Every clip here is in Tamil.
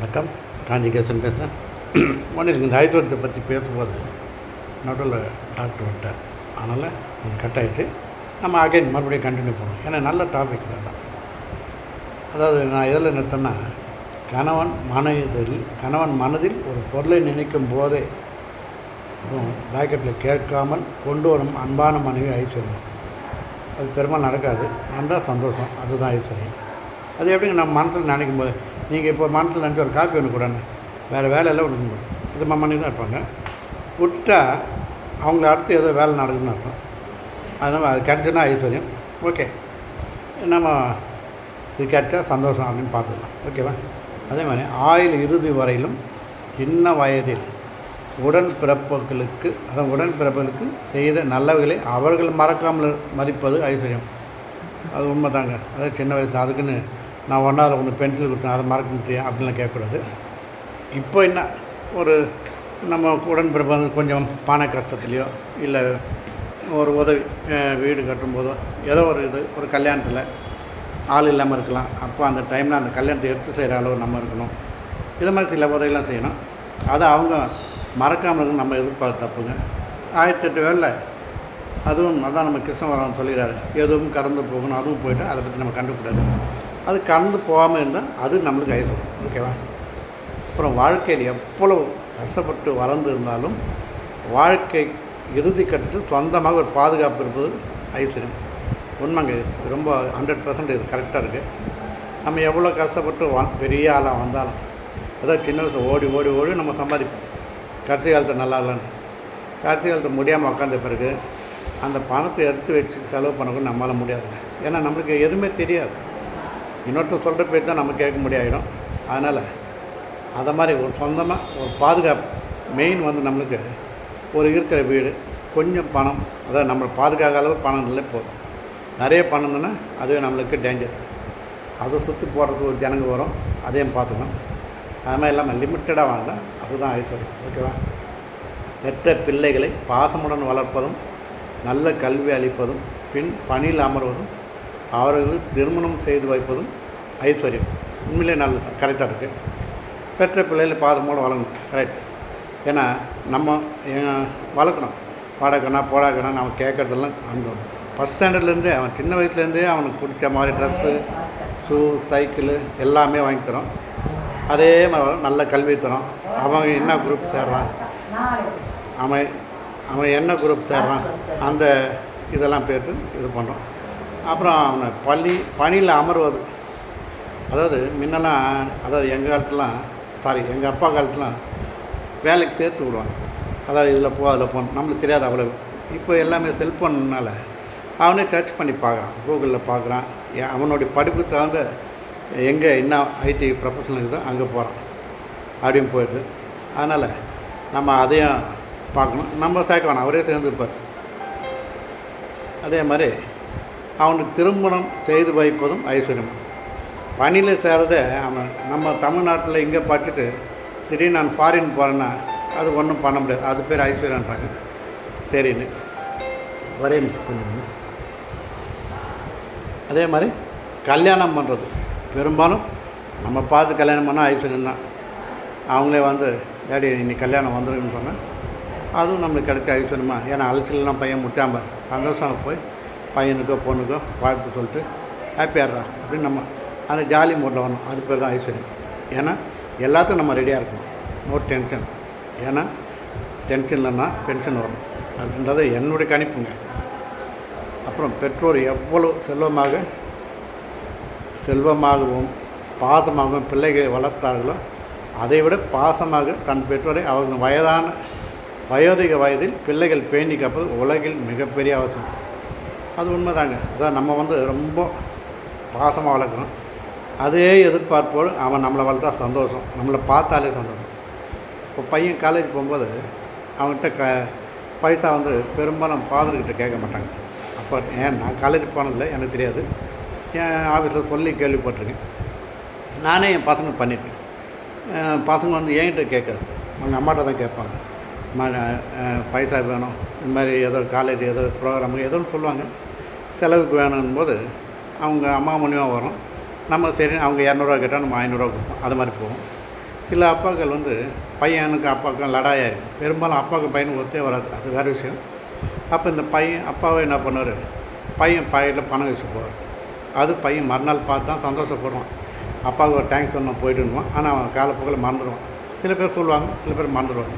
வணக்கம். காஞ்சிகேசன் பேசுகிறேன் ஒன்று இருக்குது இந்த ஆயுர்வேதத்தை பற்றி பேசும்போது நடுவில் டாக்டர் வந்துட்டார். அதனால் கொஞ்சம் கட் ஆகிட்டு நம்ம அகைன் மறுபடியும் கண்டினியூ பண்ணுவோம். ஏன்னா நல்ல டாபிக் தான் அதாவது நான் எதில் நிறுத்தேன்னா கணவன் மனதில் கணவன் மனதில் ஒரு பொருளை நினைக்கும் போதே அதுவும் கேட்காமல் கொண்டு வரும் அன்பான மனைவி ஐஸ்வர்யம் அது பெரும்பாலும் நடக்காது. வந்தால் சந்தோஷம். அதுதான் ஐஸ்வர்யம் அது எப்படிங்க நம்ம மனசில் நினைக்கும் போது நீங்கள் இப்போ மனசில் நினச்சி ஒரு காப்பி ஒன்று கூடன்னு வேறு வேலையெல்லாம் ஒன்று இது மண்ணி தான் இருப்பாங்க. விட்டா அவங்கள அடுத்து ஏதோ வேலை நடக்குதுன்னு அர்த்தம். அதனால் அது கிடச்சுன்னா ஐஸ்வர்யம். ஓகே. நம்ம இது கிடச்சா சந்தோஷம் அப்படின்னு பார்த்துக்கலாம். ஓகேவா? அதே மாதிரி ஆயுள் இறுதி வரையிலும் சின்ன வயதில் உடன் பிறப்புகளுக்கு அதான் உடன் பிறப்புகளுக்கு செய்த நல்லவைகளை அவர்கள் மறக்காமல் மதிப்பது ஐஸ்வர்யம். அது உண்மை தாங்க அதாவது சின்ன வயசில் அதுக்குன்னு நான் ஒன்றாவது ஒன்று பென்சில் கொடுத்தேன் அதை மறக்க முடியும் அப்படின்லாம் கேட்கக்கூடாது. இப்போ என்ன? ஒரு நம்ம உடன்பிறப்பு கொஞ்சம் பண கஷ்டத்துலேயோ இல்லை ஒரு உதவி வீடு கட்டும்போதோ ஏதோ ஒரு இது ஒரு கல்யாணத்தில் ஆள் இல்லாமல் இருக்கலாம். அப்போ அந்த டைமில் அந்த கல்யாணத்தை எடுத்து செய்கிற அளவு நம்ம இருக்கணும். இது மாதிரி சில உதவிலாம் செய்யணும். அதை அவங்க மறக்காமல் இருக்கணும். நம்ம எதிர்பார்த்து தப்புங்க. ஆயிரத்தெட்டு வேலை. அதுவும் அதான் நம்ம கிருஷ்ணவரம் சொல்லிடுறாரு எதுவும் கடந்து போகணும் அதுவும் போயிட்டு அதை பற்றி நம்ம கண்டுக்கூடாது. அது கடந்து போகாமல் இருந்தால் அது நம்மளுக்கு ஆயிடும் ஓகேவா? அப்புறம் வாழ்க்கையில் எவ்வளவு கஷ்டப்பட்டு வளர்ந்து இருந்தாலும் வாழ்க்கை இறுதி கட்டத்தில் சொந்தமாக ஒரு பாதுகாப்பு இருப்பது ஐஸ்வர்யம். உண்மைங்க இது ரொம்ப ஹண்ட்ரட் பர்சன்ட் இது கரெக்டாக இருக்குது நம்ம எவ்வளோ கஷ்டப்பட்டு வா பெரிய ஆளாக வந்தாலும் அதாவது சின்ன வயசு ஓடி ஓடி ஓடி நம்ம சம்பாதிப்போம். கடைசி காலத்தில் நல்லா இல்லைன்னு. கடைசி காலத்தில் முடியாமல் உட்காந்த பிறகு அந்த பணத்தை எடுத்து வச்சு செலவு பண்ணக்கூட நம்மளால் முடியாதுங்க. ஏன்னா நம்மளுக்கு எதுவுமே தெரியாது. இன்னொருத்தர் சொல்கிற பேர் தான் நம்ம கேட்க முடியாயிடும் அதனால் அதை மாதிரி ஒரு சொந்தமாக ஒரு பாதுகாப்பு மெயின் வந்து நம்மளுக்கு ஒரு இருக்கிற வீடு கொஞ்சம் பணம் அதாவது நம்மளை பாதுகாக்க அளவு பணம் இல்லை போதும். நிறைய பணம் இருந்ததுன்னா அதுவே நம்மளுக்கு டேஞ்சர் அதை சுற்றி போகிறதுக்கு ஒரு ஜனங்க வரும் அதையும் பார்த்துக்கணும். அது மாதிரி இல்லாமல் லிமிட்டடாக வாழ்ந்தால் அதுதான் ஐஸ்வர்யம் ஓகேவா பெற்ற பிள்ளைகளை பாசமுடன் வளர்ப்பதும் நல்ல கல்வி அளிப்பதும் பின் பணியில் அமர்வதும் அவர்களுக்கு திருமணம் செய்து வைப்பதும் ஐஸ்வர்யம். உண்மையிலே நல்ல கரெக்டாக இருக்குது பெற்ற பிள்ளைகளை பாதமோடு வளர்க்கணும். கரெக்ட் ஏன்னா நம்ம வளர்க்கணும். வாடகைனா போடாக்கணும் நம்ம கேட்குறதெல்லாம் அந்த ஃபஸ்ட் ஸ்டாண்டர்ட்லேருந்தே அவன் சின்ன வயசுலேருந்தே அவனுக்கு பிடிச்ச மாதிரி ட்ரெஸ்ஸு ஷூ சைக்கிளு எல்லாமே வாங்கி தரோம் அதே மாதிரி நல்ல கல்வி தரோம் அவன் என்ன குரூப் சேர்றான்? அவன் அவன் என்ன குரூப் சேர்றான்? அந்த இதெல்லாம் போயிட்டு இது பண்ணுறோம் அப்புறம் அவனை பள்ளி பணியில் அமர்வது. அதாவது முன்னெல்லாம் அதாவது எங்கள் காலத்துலாம் சாரி எங்கள் அப்பா காலத்துலாம் வேலைக்கு சேர்த்து விடுவாங்க. அதாவது இதில் போ அதில் போ நம்மளுக்கு தெரியாது அவ்வளோ இப்போ எல்லாமே செல்ஃபோன்னால அவனே சர்ச் பண்ணி பார்க்குறான். கூகுளில் பார்க்குறான். அவனுடைய படிப்புக்கு தகுந்த எங்கே என்ன ஐடி ப்ரொஃபஷனல் இருக்குதோ அங்கே போகிறான். அப்படின்னு போயிடுது. அதனால் நம்ம அதையும் பார்க்கணும். நம்ம சேர்க்க வேணாம். அவரே சேர்ந்துருப்பார் அதே மாதிரி அவனுக்கு திருமணம் செய்து வைப்பதும் ஐஸ்வர்யம். பணியில் சேர்றத அவன் நம்ம தமிழ்நாட்டில் இங்கே பட்டுட்டு திடீர்னு நான் ஃபாரின் போகிறேன்னா அது ஒன்றும் பண்ண முடியாது. அது பேர் ஐஸ்வர்யன்றாங்க. சரின்னு. ஒரே நிமிஷம் அதே மாதிரி கல்யாணம் பண்ணுறது பெரும்பாலும் நம்ம பார்த்து கல்யாணம் பண்ணால் ஐஸ்வர்யம் தான். அவங்களே வந்து டேடி இன்னைக்கு கல்யாணம் வந்துருக்குன்னு சொன்னால் அதுவும் நம்மளுக்கு கிடைச்ச ஐஸ்வர்யமா? ஏன்னா அலைச்சல்லாம் பையன் முட்டாமல் சந்தோஷமாக போய் பையனுக்கோ பொண்ணுக்கோ வாழ்த்து சொல்லிட்டு ஹாப்பியாடுறா அப்படின்னு நம்ம அந்த ஜாலி மூடில் வரணும். அது பேர் தான் ஐஸ்வர்யம் ஏன்னா எல்லாத்துக்கும் நம்ம ரெடியாக இருக்கணும். நோ டென்ஷன் ஏன்னா டென்ஷன் இல்லைன்னா பென்ஷன் வரும். அப்படின்றத என்னுடைய கணிப்புங்க. அப்புறம் பெற்றோர் எவ்வளவு செல்வமாக செல்வமாகவும் பாசமாகவும் பிள்ளைகளை வளர்த்தார்களோ அதை விட பாசமாக தன் பெற்றோரை அவர்கள் வயதான வயோதிக வயதில் பிள்ளைகள் பேணி காப்பது உலகில் மிகப்பெரிய அவசியம். அது உண்மைதாங்க. அதான் நம்ம வந்து ரொம்ப பாசமாக வளர்க்குறோம் அதே எதிர்பார்ப்போடு அவன் நம்மளை வளர்த்தா சந்தோஷம். நம்மளை பார்த்தாலே சந்தோஷம். இப்போ பையன் காலேஜ் போகும்போது அவன்கிட்ட க பைசா வந்து பெரும்பாலும் ஃபாதர்கிட்ட கேட்க மாட்டாங்க. அப்போ ஏன் நான் காலேஜ் போனதில்லை? எனக்கு தெரியாது. என் ஆஃபீஸில் சொல்லி கேள்விப்பட்டிருக்கேன். நானே என் பசங்க பண்ணியிருக்கேன் பசங்க வந்து என்கிட்ட கேட்காது. அவங்க அம்மாட்ட தான் கேட்பாங்க. பைசா வேணும். இந்த மாதிரி ஏதோ காலேஜ் ஏதோ ப்ரோக்ராம் ஏதோ சொல்லுவாங்க. செலவுக்கு வேணும் போது அவங்க அம்மா மூலியமாக வரும். நம்ம சரி அவங்க இரநூறுவா கேட்டால் நம்ம ஐநூறுரூவா கொடுப்போம். அது மாதிரி போகும். சில அப்பாக்கள் வந்து பையனுக்கு அப்பாவுக்கும் லடாயாக இருக்கும் பெரும்பாலும் அப்பாவுக்கு பையனுக்கு ஒத்தே வராது. அது வேறு விஷயம். அப்போ இந்த பையன் அப்பாவை என்ன பண்ணுவார்? பையன் பாக்கெட்டில் பணம் வச்சு போவார். அது பையன் மறுநாள் பார்த்து தான் சந்தோஷப்படுவான். அப்பாவுக்கு ஒரு தேங்க்ஸ் சொன்ன போயிட்டுருவான் ஆனால் அவன் காலப்போக்கில் மறந்துடுவான் சில பேர் சொல்லுவாங்க சில பேர் மறந்துடுவாங்க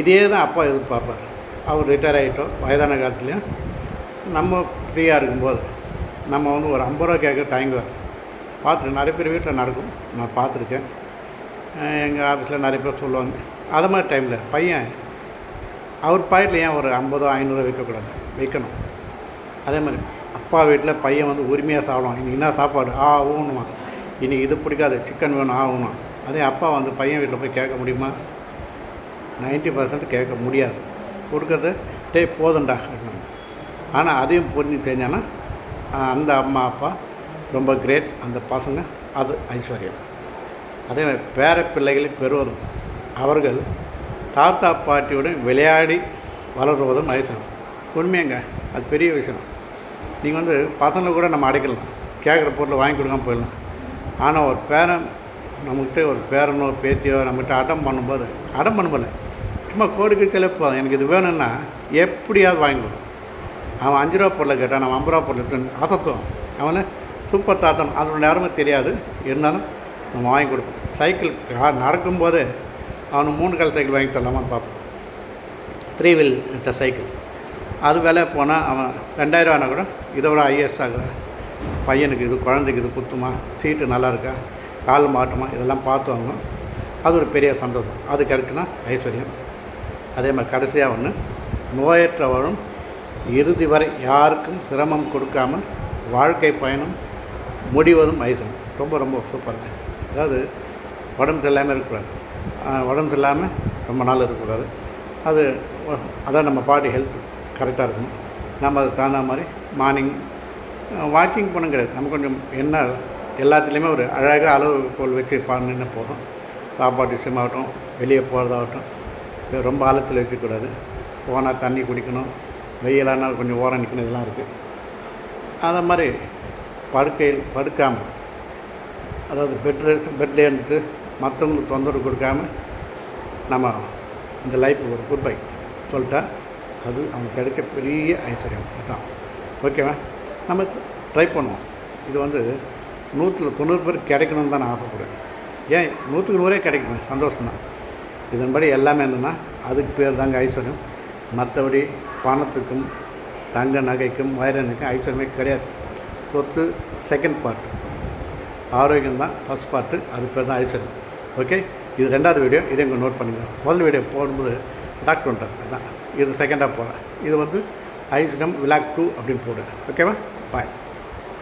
இதே தான் அப்பா எதிர்பார்ப்பார். அவர் ரிட்டையர் ஆகிட்டோம் வயதான காலத்துலேயும் நம்ம ஃப்ரீயாக இருக்கும்போது நம்ம வந்து ஒரு ஐம்பது ரூபா கேட்க தயங்குவார் பார்த்துட்டு நிறைய பேர் வீட்டில் நடக்கும். நான் பார்த்துருக்கேன். எங்கள் ஆஃபீஸில் நிறைய பேர் சொல்லுவாங்க. அது மாதிரி டைமில் பையன் அவர் பாக்கெட்டில் ஏன் ஒரு ஐம்பதோ ஐநூறுரூவா விற்கக்கூடாது விற்கணும் அதே மாதிரி அப்பா வீட்டில் பையன் வந்து உரிமையாக சாப்பிடுவான். இன்றைக்கி என்ன சாப்பாடு? ஆ ஊணுமா இன்றைக்கி இது பிடிக்காது. சிக்கன் வேணும். ஆ ஊணும். அதே அப்பா வந்து பையன் வீட்டில் போய் கேட்க முடியுமா? நைன்ட்டி பர்சன்ட் கேட்க முடியாது. கொடுக்கறது டே போதும்டா. அப்படின்னாங்க ஆனால் அதையும் புரிஞ்சு செஞ்சோன்னா அந்த அம்மா அப்பா ரொம்ப கிரேட் அந்த பசங்க அது ஐஸ்வர்யம் அதே மாதிரி பேர பிள்ளைகளை பெறுவதும் அவர்கள் தாத்தா பாட்டியுடன் விளையாடி வளருவதும் ஐஸ்வர்யம் உண்மையாங்க அது பெரிய விஷயம். நீங்கள் வந்து பசங்களை கூட நம்ம அடைக்கலாம். கேட்குற பொருளை வாங்கி கொடுக்காம போயிடலாம். ஆனால் ஒரு பேரன் நம்மக்கிட்ட ஒரு பேரனோ பேத்தியோ நம்மகிட்ட அடம் பண்ணும்போது அடம் பண்ணும்போது சும்மா கோடிக்கு போதும் எனக்கு இது வேணும்னா எப்படியாவது வாங்கி கொடுக்கும் அவன் அஞ்சு ரூபா பொருளை கேட்டான் நம்ம ஐம்பது ரூபா பொருள் எடுத்து அசத்தும் அவனை சூப்பர் தாத்தன் அதோட நேரமே தெரியாது. இருந்தாலும் நம்ம வாங்கி கொடுப்போம். சைக்கிள் கா நடக்கும்போது அவனுக்கு மூணு கால் சைக்கிள் வாங்கி தரலாமான்னு பார்ப்போம். த்ரீ வீல் வச்ச சைக்கிள் அது விலை போனால் அவன் ரெண்டாயிரரூவானா கூட இதை விட ஐஎஸ் ஆகுதா. பையனுக்கு இது குழந்தைக்கு இது குத்துமா? சீட்டு நல்லா இருக்கா? கால் மாட்டுமா? இதெல்லாம் பார்த்து வாங்கணும். அது ஒரு பெரிய சந்தோஷம். அது கிடச்சுன்னா ஐஸ்வர்யம். அதே மாதிரி கடைசியாக ஒன்று நோயற்றவரும் இறுதி வரை யாருக்கும் சிரமம் கொடுக்காமல் வாழ்க்கை பயணம் முடிவதும் ஐசம் ரொம்ப ரொம்ப சூப்பருங்க. அதாவது உடம்பு சரியில்லாமல் இருக்கக்கூடாது. உடம்பு சரியில்லாமல் ரொம்ப நாள் இருக்கக்கூடாது. அது அதான் நம்ம பாடி ஹெல்த் கரெக்டாக இருக்கணும். நம்ம அதுக்கு தகுந்த மாதிரி மார்னிங் வாக்கிங் பண்ண கிடையாது. நம்ம கொஞ்சம் என்ன எல்லாத்துலேயுமே ஒரு அழகாக அளவுகோல் வச்சு பண்ணின்னு போதும் சாப்பாடு விஷயமாகட்டும் வெளியே போகிறதாகட்டும் ரொம்ப ஆழத்தில் வச்சுக்கூடாது போனால் தண்ணி குடிக்கணும். வெயிலானால் கொஞ்சம் ஓரம் நிற்கினதுலாம் இருக்குது அதை மாதிரி படுக்கையில் படுக்காமல் அதாவது பெட்ரு பெட்லேயே இருந்துட்டு மற்றவங்களுக்கு தொந்தரவு கொடுக்காம நம்ம இந்த லைஃப் ஒரு குட் பை சொல்லிட்டா அது அவங்க கிடைக்க பெரிய ஐஸ்வர்யம். அதுதான் ஓகேவா நம்ம ட்ரை பண்ணுவோம். இது வந்து நூற்றில் தொண்ணூறு பேர் கிடைக்கணும்னு தான் நான் ஆசைப்படுறேன். ஏன்? நூற்றுக்கு நூறே கிடைக்குமே சந்தோஷம்தான். இதன்படி எல்லாமே என்னென்னா அதுக்கு பேர் தாங்க ஐஸ்வர்யம். மற்றபடி பணத்துக்கும் தங்க நகைக்கும் வைரனுக்கும் ஐட்டமே கிடையாது. சொத்து செகண்ட் பார்ட் ஆரோக்கியம் தான் ஃபஸ்ட் பார்ட்டு அது பேர் தான் ஐஸ்வர்யம் ஓகே இது ரெண்டாவது வீடியோ இதை இங்கே நோட் பண்ணுங்கள் முதல் வீடியோ போடும்போது டாக்டர் வந்துட்டார் அதான். இது செகண்டாக போகிறேன் இது வந்து ஐஸ்வர்யம் விளாக் டூ அப்படின்னு போடுறேன் ஓகேவா பாய்